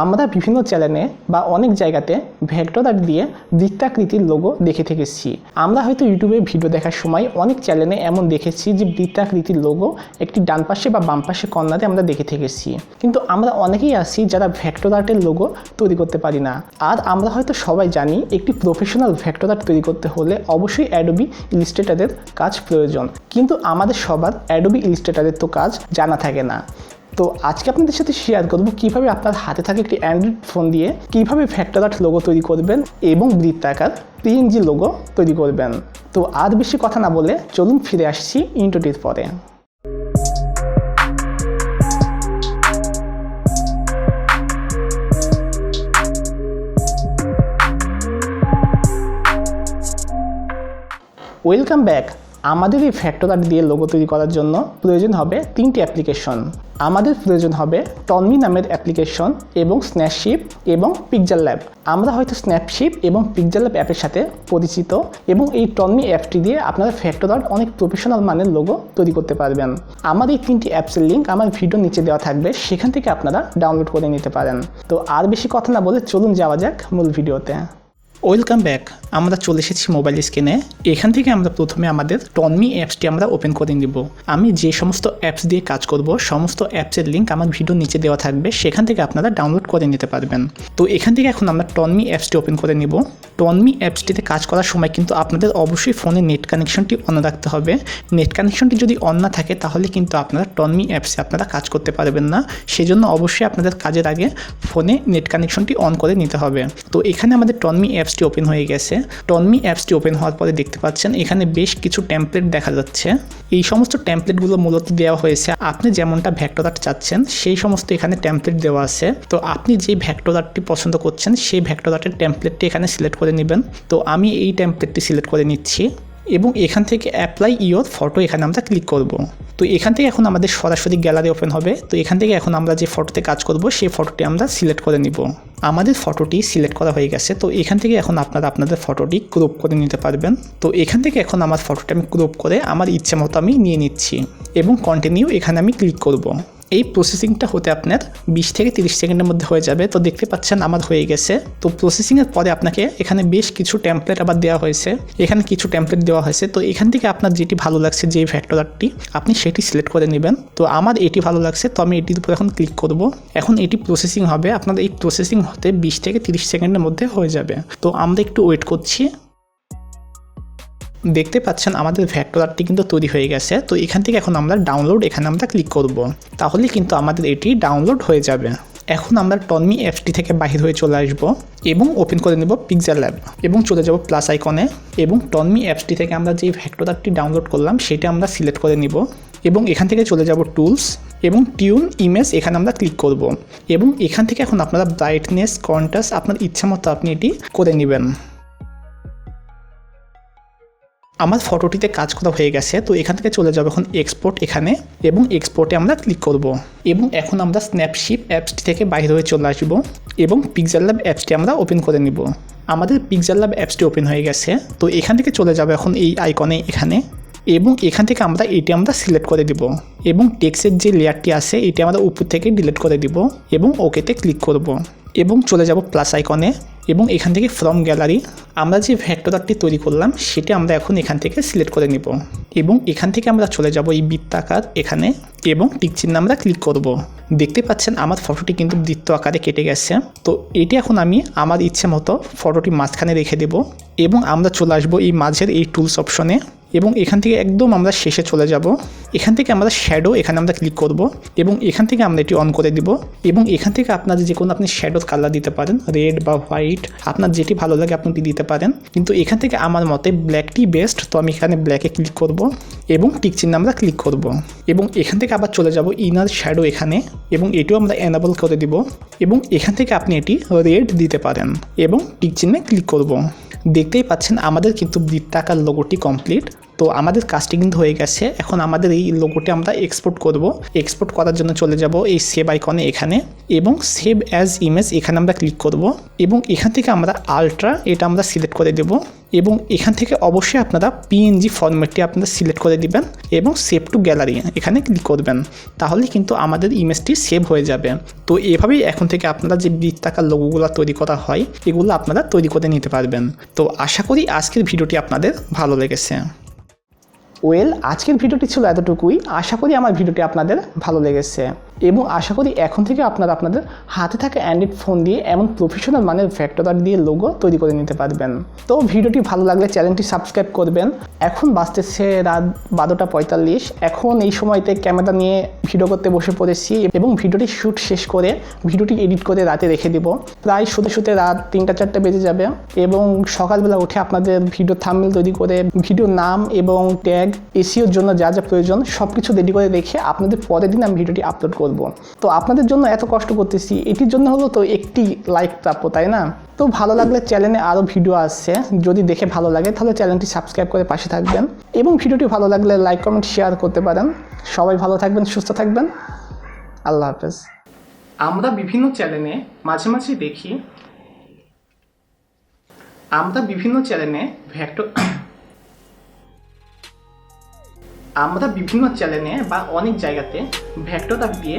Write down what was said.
আমরা বিভিন্ন চ্যানেলে বা অনেক জায়গাতে ভেক্টর আর্ট দিয়ে বৃত্তাকৃতির লোগো দেখে থেকেছি। আমরা হয়তো ইউটিউবে ভিডিও দেখার সময় অনেক চ্যানেলে এমন দেখেছি যে বৃত্তাকৃতির লোগো একটি ডান পাশে বা বাম পাশে কর্নারে আমরা দেখে থেকেছি। কিন্তু আমরা অনেকেই আছি যারা ভেক্টর আর্টের লোগো তৈরি করতে পারি না। আর আমরা হয়তো সবাই জানি একটি প্রফেশনাল ভেক্টর আর্ট তৈরি করতে হলে অবশ্যই অ্যাডোবি ইলিস্ট্রেটারের কাজ প্রয়োজন। কিন্তু আমাদের সবার অ্যাডোবি ইলিস্ট্রেটারের তো কাজ জানা থাকে না। তো আজকে আপনাদের সাথে শেয়ার করব কীভাবে আপনার হাতে থাকে একটি অ্যান্ড্রয়েড ফোন দিয়ে কীভাবে ফ্যাক্টর আর্ট লোগো তৈরি করবেন এবং বৃত্তাকার পিএনজি লোগো তৈরি করবেন। তো আর বেশি কথা না বলে চলুন ফিরে আসছি ইন্টোটির পরে। ওয়েলকাম ব্যাক আমাদের এই ফ্যাক্টর আর্ট দিয়ে লোগো তৈরি করার জন্য প্রয়োজন হবে তিনটি অ্যাপ্লিকেশন আমাদের প্রয়োজন হবে টনমি নামের অ্যাপ্লিকেশন এবং স্ন্যাপশিপ এবং পিকজার ল্যাব আমরা হয়তো স্ন্যাপশিপ এবং পিকজার ল্যাব অ্যাপের সাথে পরিচিত এবং এই টনমি অ্যাপটি দিয়ে আপনারা ফ্যাক্টর আর্ট অনেক প্রফেশনাল মানের লোগো তৈরি করতে পারবেন। আমার এই তিনটি অ্যাপসের লিঙ্ক আমার ভিডিও নিচে দেওয়া থাকবে, সেখান থেকে আপনারা ডাউনলোড করে নিতে পারেন। তো আর বেশি কথা না বলে চলুন যাওয়া যাক মূল ভিডিওতে ওয়েলকাম ব্যাক আমরা চলে এসেছি মোবাইল স্ক্রিনে এখান থেকে আমরা প্রথমে আমাদের টনমি অ্যাপসটি আমরা ওপেন করে নিব। আমি যে সমস্ত অ্যাপস দিয়ে কাজ করব, সমস্ত অ্যাপসের লিঙ্ক আমার ভিডিও নিচে দেওয়া থাকবে। সেখান থেকে আপনারা ডাউনলোড করে নিতে পারবেন। তো এখান থেকে এখন আমরা টনমি অ্যাপসটি ওপেন করে নিব। টনমি অ্যাপসটিতে কাজ করার সময় কিন্তু আপনাদের অবশ্যই ফোনে নেট কানেকশনটি অন রাখতে হবে। নেট কানেকশনটি যদি অন না থাকে, তাহলে কিন্তু আপনারা টনমি অ্যাপসে আপনারা কাজ করতে পারবেন না। সেজন্য অবশ্যই আপনাদের কাজের আগে ফোনে নেট কানেকশনটি অন করে নিতে হবে। তো এখানে আমাদের টনমি অ্যাপসটি ওপেন হয়ে গেছে। টনমি অ্যাপসটি ওপেন হওয়ার পরে দেখতে পাচ্ছেন, এখানে বেশ কিছু ট্যাম্পলেট দেখা যাচ্ছে। এই সমস্ত ট্যাম্পলেটগুলো মূলত দেওয়া হয়েছে, আপনি যেমনটা ভ্যাক্টর আর্ট চাচ্ছেন, সেই সমস্ত এখানে ট্যাম্পলেট দেওয়া আছে। তো আপনি যে ভ্যাক্টর আর্টটি পছন্দ করছেন, সেই ভ্যাক্টর আর্টের টেমপ্লেটটি এখানে সিলেক্ট করে নেবেন। তো আমি এই ট্যাম্পলেটটি সিলেক্ট করে নিচ্ছি। এবং এখান থেকে অ্যাপ্লাই ইওর ফটো এখানে আমরা ক্লিক করব। তো এখান থেকে এখন আমাদের সরাসরি গ্যালারি ওপেন হবে। তো এখান থেকে এখন আমরা যে ফটোতে কাজ করব, সেই ফটোটি আমরা সিলেক্ট করে নিব। আমাদের ফটোটি সিলেক্ট করা হয়ে গেছে। তো এখান থেকে এখন আপনারা আপনাদের ফটোটি ক্রপ করে নিতে পারবেন। তো এখান থেকে এখন আমার ফটোটা আমি ক্রপ করে আমার ইচ্ছে মতো আমি নিয়ে নিচ্ছি এবং কন্টিনিউ এখানে আমি ক্লিক করব। এই প্রসেসিংটা হতে আপনার বিশ থেকে তিরিশ সেকেন্ডের মধ্যে হয়ে যাবে। তো দেখতে পাচ্ছেন আমার হয়ে গেছে। তো প্রসেসিংয়ের পরে আপনাকে এখানে বেশ কিছু টেমপ্লেট আবার দেওয়া হয়েছে। এখানে কিছু টেমপ্লেট দেওয়া হয়েছে। তো এখান থেকে আপনার যেটি ভালো লাগছে যে ফ্যাক্টরারটি আপনি সেটি সিলেক্ট করে নেবেন। তো আমার এটি ভালো লাগছে, তো আমি এটির উপর এখন ক্লিক করব। এখন এটি প্রসেসিং হবে। আপনার এই প্রসেসিং হতে বিশ থেকে তিরিশ সেকেন্ডের মধ্যে হয়ে যাবে। তো আমরা একটু ওয়েট করছি। দেখতে পাচ্ছেন আমাদের ভ্যাক্টরারটি কিন্তু তৈরি হয়ে গেছে। তো এখান থেকে এখন আমরা ডাউনলোড এখানে আমরা ক্লিক করব। তাহলে কিন্তু আমাদের এটি ডাউনলোড হয়ে যাবে। এখন আমরা টনমি অ্যাপসটি থেকে বাহির হয়ে চলে আসব এবং ওপেন করে নেব পিকজার ল্যাব এবং চলে যাব প্লাস আইকনে এবং টনমি অ্যাপসটি থেকে আমরা যে ভ্যাক্টরারটি ডাউনলোড করলাম সেটা আমরা সিলেক্ট করে নিব এবং এখান থেকে চলে যাব টুলস এবং টিউন ইমেজ এখানে আমরা ক্লিক করব এবং এখান থেকে এখন আপনারা ব্রাইটনেস কন্ট্রাস্ট আপনার ইচ্ছা মতো আপনি এটি করে নেবেন। আমার ফটোটিতে কাজ করা হয়ে গেছে, তো এখান থেকে চলে যাব এখন এক্সপোর্ট এখানে এবং এক্সপোর্টে আমরা ক্লিক করব। এবং এখন আমরা স্ন্যাপশিপ অ্যাপসটি থেকে বাইরে হয়ে চলে আসব এবং পিকজার ল্যাব অ্যাপসটি আমরা ওপেন করে নিব। আমাদের পিকজার ল্যাব অ্যাপসটি ওপেন হয়ে গেছে, তো এখান থেকে চলে যাব এখন এই আইকনে এখানে এবং এখান থেকে আমরা এটি আমরা সিলেক্ট করে দিব। এবং টেক্সের যে লেয়ারটি আছে, এটি আমরা উপর থেকে ডিলিট করে দিব এবং ওকেতে ক্লিক করব। এবং চলে যাব প্লাস আইকনে এবং এখান থেকে ফ্রম গ্যালারি আমরা যে ভেক্টরটি তৈরি করলাম, সেটি আমরা এখন এখান থেকে সিলেক্ট করে নিব। এবং এখান থেকে আমরা চলে যাব এই বৃত্তাকার এখানে এবং টিক চিহ্ন আমরা ক্লিক করব। দেখতে পাচ্ছেন আমার ফটোটি কিন্তু বৃত্ত আকারে কেটে গেছে। তো এটি এখন আমি আমার ইচ্ছে মতো ফটোটি মাঝখানে রেখে দেব এবং আমরা চলে আসব এই মাঝের এই টুলস অপশনে এবং এখান থেকে একদম আমরা শেষে চলে যাব। এখান থেকে আমরা শ্যাডো এখানে আমরা ক্লিক করব এবং এখান থেকে আমরা এটি অন করে দিব এবং এখান থেকে আপনাদের যে কোনো আপনি শ্যাডোর কালার দিতে পারেন রেড বা হোয়াইট আপনার যেটি ভালো লাগে আপনি দিতে পারেন। কিন্তু এখান থেকে আমার মতে ব্ল্যাকটি বেস্ট তো আমি এখানে ব্ল্যাকে ক্লিক করব এবং টিক চিহ্ন আমরা ক্লিক করব এবং এখান থেকে আবার চলে যাব ইনার শ্যাডো এখানে এবং এটিও আমরা এনাবল করে দিব এবং এখান থেকে আপনি এটি রেড দিতে পারেন এবং টিক চিহ্নে ক্লিক করব। দেখতেই পাচ্ছেন আমাদের কিন্তু বৃত্তাকার লোগোটি কমপ্লিট তো আমাদের কাজটি কিন্তু হয়ে গেছে। এখন আমাদের এই লোগোটি আমরা এক্সপোর্ট করব। এক্সপোর্ট করার জন্য চলে যাব এই সেভ আইকনে এখানে এবং সেভ অ্যাজ ইমেজ এখানে আমরা ক্লিক করব এবং এখান থেকে আমরা আলট্রা এটা আমরা সিলেক্ট করে দেব এবং এখান থেকে অবশ্যই আপনারা পিএনজি ফরম্যাটটি আপনারা সিলেক্ট করে দিবেন এবং সেভ টু গ্যালারি এখানে ক্লিক করবেন। তাহলে কিন্তু আমাদের ইমেজটি সেভ হয়ে যাবে। তো এভাবেই এখন থেকে আপনারা যে বৃত্তাকার লোগোগুলো তৈরি করা হয়, এগুলো আপনারা তৈরি করে নিতে পারবেন। তো আশা করি আজকের ভিডিওটি আপনাদের ভালো লেগেছে। ওয়েল আজকের ভিডিওটি ছিল এতটুকুই। আশা করি আমার ভিডিওটি আপনাদের ভালো লেগেছে। এবং আশা করি এখন থেকে আপনারা আপনাদের হাতে থাকা অ্যান্ড্রয়েড ফোন দিয়ে এমন প্রফেশনাল মানের ভ্যাক্টর দিয়ে লোগো তৈরি করে নিতে পারবেন। তো ভিডিওটি ভালো লাগলে চ্যানেলটি সাবস্ক্রাইব করবেন। এখন বাঁচতেছে রাত বারোটা পঁয়তাল্লিশ। এখন এই সময়তে ক্যামেরা নিয়ে ভিডিও করতে বসে পড়েছি এবং ভিডিওটি শ্যুট শেষ করে ভিডিওটি এডিট করে রাতে রেখে দিব। প্রায় শুতে শুতে রাত তিনটা চারটে বেজে যাবে এবং সকালবেলা উঠে আপনাদের ভিডিও থাম্বনেল তৈরি করে ভিডিও নাম এবং ট্যাগ এসিওর জন্য যা যা প্রয়োজন সব কিছু রেডি করে রেখে আপনাদের পরের দিন আমি ভিডিওটি আপলোড করব। তো আপনাদের জন্য এত কষ্ট করতেছি, এটির জন্য হলো তো একটি লাইক প্রাপ্য, তাই না? তো ভালো লাগলে চ্যানেলে আরও ভিডিও আসছে, যদি দেখে ভালো লাগে তাহলে চ্যানেলটি সাবস্ক্রাইব করে পাশে থাকবেন এবং ভিডিওটি ভালো লাগলে লাইক কমেন্ট শেয়ার করতে পারেন। সবাই ভালো থাকবেন, সুস্থ থাকবেন। আল্লাহ হাফেজ। আমরা বিভিন্ন চ্যানেলে মাঝে মাঝে দেখি, আমরা বিভিন্ন চ্যানেলে ভ্যাক্টর আমরা বিভিন্ন চ্যানেলে বা অনেক জায়গাতে ভ্যাক্টর দিয়ে